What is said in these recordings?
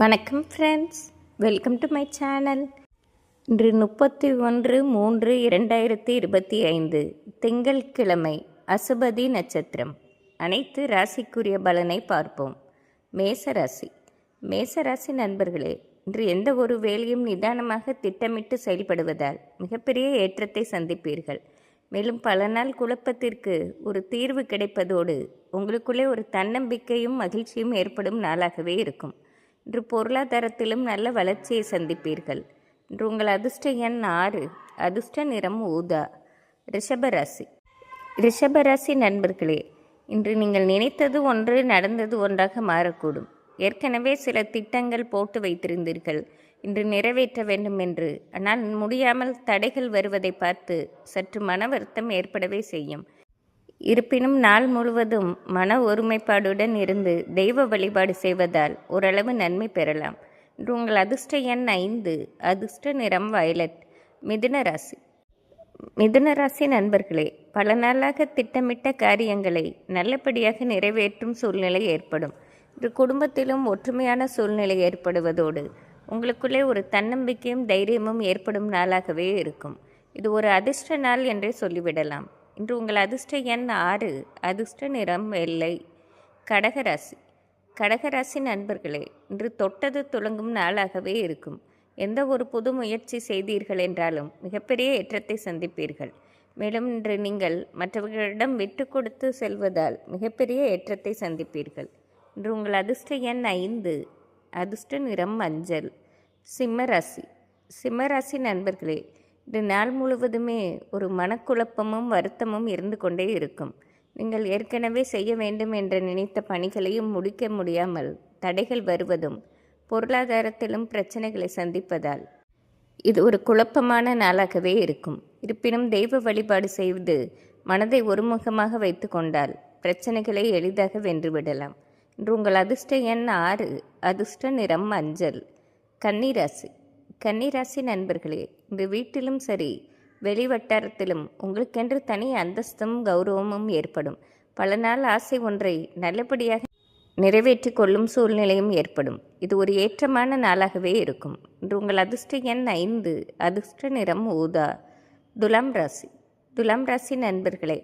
வணக்கம் friends welcome to my channel இன்று முப்பத்தி ஒன்று மூன்று இரண்டாயிரத்தி இருபத்தி ஐந்து திங்கட்கிழமை அசுபதி நட்சத்திரம். அனைத்து ராசிக்குரிய பலனை பார்ப்போம். மேச ராசி. மேச ராசி நண்பர்களே இன்று எந்த ஒரு வேலையும் நிதானமாக திட்டமிட்டு செயல்படுவதால் மிகப்பெரிய ஏற்றத்தை சந்திப்பீர்கள். மேலும் பல நாள் குழப்பத்திற்கு ஒரு தீர்வு கிடைப்பதோடு உங்களுக்குள்ளே ஒரு தன்னம்பிக்கையும் மகிழ்ச்சியும் ஏற்படும் நாளாகவே இருக்கும். இன்று பொருளாதாரத்திலும் நல்ல வளர்ச்சியை சந்திப்பீர்கள். இன்று உங்கள் அதிர்ஷ்ட எண் ஆறு. அதிர்ஷ்ட நிறம் ஊதா. ரிஷபராசி ரிஷபராசி நண்பர்களே இன்று நீங்கள் நினைத்தது ஒன்று நடந்தது ஒன்றாக மாறக்கூடும். ஏற்கனவே சில திட்டங்கள் போட்டு வைத்திருந்தீர்கள். இன்று நிறைவேற்ற வேண்டும் என்று. ஆனால் முடியாமல் தடைகள் வருவதை பார்த்து சற்று மன வருத்தம் ஏற்படவே செய்யும். இருப்பினும் நாள் முழுவதும் மன ஒருமைப்பாடுடன் இருந்து தெய்வ வழிபாடு செய்வதால் ஓரளவு நன்மை பெறலாம். இன்று உங்கள் அதிர்ஷ்ட எண் ஐந்து அதிர்ஷ்ட நிறம் வயலட் மிதுன ராசி. மிதுன ராசி நண்பர்களே பல நாளாக திட்டமிட்ட காரியங்களை நல்லபடியாக நிறைவேற்றும் சூழ்நிலை ஏற்படும். இன்று குடும்பத்திலும் ஒற்றுமையான சூழ்நிலை ஏற்படுவதோடு உங்களுக்குள்ளே ஒரு தன்னம்பிக்கையும் தைரியமும் ஏற்படும் நாளாகவே இருக்கும். இது ஒரு அதிர்ஷ்ட நாள் என்றே சொல்லிவிடலாம். இன்று உங்கள் அதிர்ஷ்ட எண் ஆறு அதிர்ஷ்ட நிறம் வெள்ளை. கடகராசி. கடகராசி நண்பர்களே இன்று தொட்டது துளங்கும் நாளாகவே இருக்கும். எந்த ஒரு புது முயற்சி செய்தீர்கள் என்றாலும் மிகப்பெரிய ஏற்றத்தை சந்திப்பீர்கள். மேலும் இன்று நீங்கள் மற்றவர்களிடம் விட்டு கொடுத்து செல்வதால் மிகப்பெரிய ஏற்றத்தை சந்திப்பீர்கள். இன்று உங்கள் அதிர்ஷ்ட எண் ஐந்து அதிர்ஷ்ட நிறம் மஞ்சள். சிம்மராசி. சிம்மராசி நண்பர்களே இந்த நாள் முழுவதுமே ஒரு மனக்குழப்பமும் வருத்தமும் இருந்து கொண்டே இருக்கும். நீங்கள் ஏற்கனவே செய்ய வேண்டும் என்று நினைத்த பணிகளையும் முடிக்க முடியாமல் தடைகள் வருவதும் பொருளாதாரத்திலும் பிரச்சனைகளை சந்திப்பதால். இது ஒரு குழப்பமான நாளாகவே இருக்கும். இருப்பினும் தெய்வ வழிபாடு செய்து மனதை ஒருமுகமாக வைத்து கொண்டால் பிரச்சனைகளை எளிதாக வென்றுவிடலாம். இன்று உங்கள் அதிர்ஷ்ட எண் ஆறு அதிர்ஷ்ட நிறம் மஞ்சள் கன்னிராசி. கன்னிராசி நண்பர்களே இந்த வீட்டிலும் சரி வெளி வட்டாரத்திலும் உங்களுக்கென்று தனி அந்தஸ்தும் கௌரவமும் ஏற்படும். பல நாள் ஆசை ஒன்றை நல்லபடியாக நிறைவேற்றி கொள்ளும் சூழ்நிலையும் ஏற்படும். இது ஒரு ஏற்றமான நாளாகவே இருக்கும். இன்று உங்கள் அதிர்ஷ்ட எண் ஐந்து அதிர்ஷ்ட நிறம் ஊதா. துலாம் ராசி. துலாம் ராசி நண்பர்களே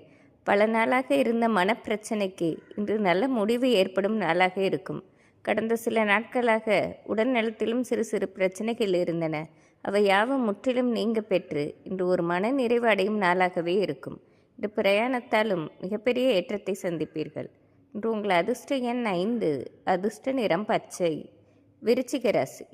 பல நாளாக இருந்த மனப்பிரச்சனைக்கு இன்று நல்ல முடிவு ஏற்படும் நாளாக இருக்கும். கடந்த சில நாட்களாக உடல்நலத்திலும் சிறு சிறு பிரச்சனைகள் இருந்தன. அவை யாவும் முற்றிலும் நீங்க பெற்று இன்று ஒரு மன நிறைவு அடையும் நாளாகவே இருக்கும். இந்த பிரயாணத்தாலும் மிகப்பெரிய ஏற்றத்தை சந்திப்பீர்கள். இன்று உங்கள் அதிர்ஷ்ட எண் ஐந்து அதிர்ஷ்ட நிறம் பச்சை. விருச்சிக ராசி.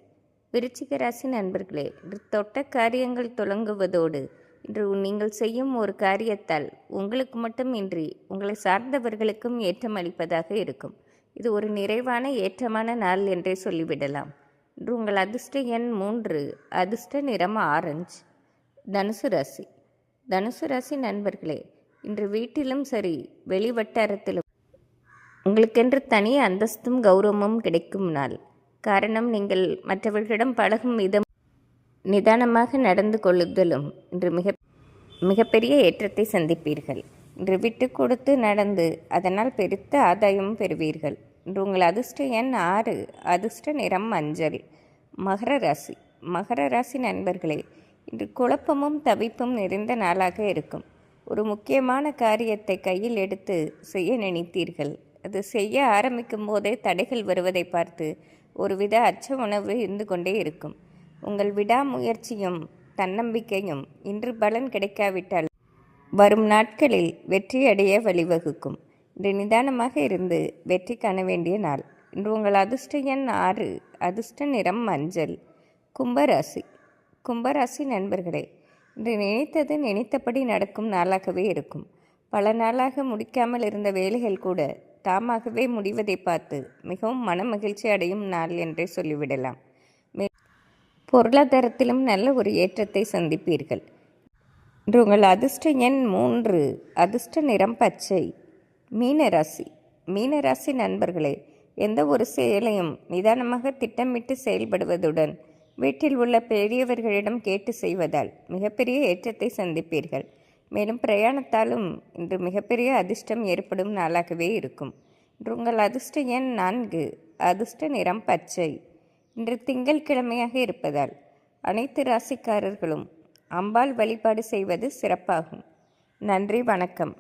விருச்சிக ராசி நண்பர்களே இன்று தொட்ட காரியங்கள் தொடங்குவதோடு இன்று நீங்கள் செய்யும் ஒரு காரியத்தால் உங்களுக்கு மட்டுமின்றி உங்களை சார்ந்தவர்களுக்கும் ஏற்றம் அளிப்பதாக இருக்கும். இது ஒரு நிறைவான ஏற்றமான நாள் என்றே சொல்லிவிடலாம். இன்று உங்கள் அதிர்ஷ்ட எண் மூன்று அதிர்ஷ்ட நிறம் ஆரஞ்சு. தனுசு ராசி. தனுசு ராசி நண்பர்களே இன்று வீட்டிலும் சரி வெளி வட்டாரத்திலும் உங்களுக்கென்று தனி அந்தஸ்தும் கௌரவமும் கிடைக்கும் நாள். காரணம் நீங்கள் மற்றவர்களிடம் பழகும் விதம் நிதானமாக நடந்து கொள்ளுதலும் இன்று மிக மிகப்பெரிய ஏற்றத்தை சந்திப்பீர்கள். இன்று விட்டு கொடுத்து நடந்து அதனால் பெருத்த ஆதாயம் பெறுவீர்கள். இன்று உங்கள் அதிர்ஷ்ட எண் ஆறு. அதிர்ஷ்ட நிறம் மஞ்சள். மகர ராசி. மகர ராசி நண்பர்களே இன்று குழப்பமும் தவிப்பும் நிறைந்த நாளாக இருக்கும். ஒரு முக்கியமான காரியத்தை கையில் எடுத்து செய்ய நினைத்தீர்கள். அது செய்ய ஆரம்பிக்கும் போதே தடைகள் வருவதை பார்த்து ஒருவித அச்ச உணர்வு இருந்து கொண்டே இருக்கும். உங்கள் விடாமுயற்சியும் தன்னம்பிக்கையும் இன்று பலன் கிடைக்காவிட்டால் வரும் நாட்களில் வெற்றியடைய வழிவகுக்கும். இன்று நிதானமாக இருந்து வெற்றி காண வேண்டிய நாள். இன்று உங்கள் அதிர்ஷ்ட எண் ஆறு அதிர்ஷ்ட நிறம் மஞ்சள் கும்பராசி. கும்பராசி நண்பர்களே இன்று நினைத்தது நினைத்தபடி நடக்கும் நாளாகவே இருக்கும். பல நாளாக முடிக்காமல் இருந்த வேலைகள் கூட தாமாகவே முடிவதை பார்த்து மிகவும் மன மகிழ்ச்சி அடையும் நாள் என்றே சொல்லிவிடலாம். மே பொருளாதாரத்திலும் நல்ல ஒரு ஏற்றத்தை சந்திப்பீர்கள். இன்று உங்கள் அதிர்ஷ்ட எண் மூன்று. அதிர்ஷ்ட நிறம் பச்சை. மீனராசி. மீனராசி நண்பர்களே எந்த ஒரு செயலையும் நிதானமாக திட்டமிட்டு செயல்படுவதுடன் வீட்டில் உள்ள பெரியவர்களிடம் கேட்டு செய்வதால் மிகப்பெரிய ஏற்றத்தை சந்திப்பீர்கள். மேலும் பிரயாணத்தாலும் இன்று மிகப்பெரிய அதிர்ஷ்டம் ஏற்படும் நாளாகவே இருக்கும். இன்று உங்கள் அதிர்ஷ்ட எண் நான்கு. அதிர்ஷ்ட நிறம் பச்சை. இன்று திங்கட்கிழமையாக இருப்பதால் அனைத்து ராசிக்காரர்களும் அம்பாள் வழிபாடு செய்வது சிறப்பாகும். நன்றி வணக்கம்.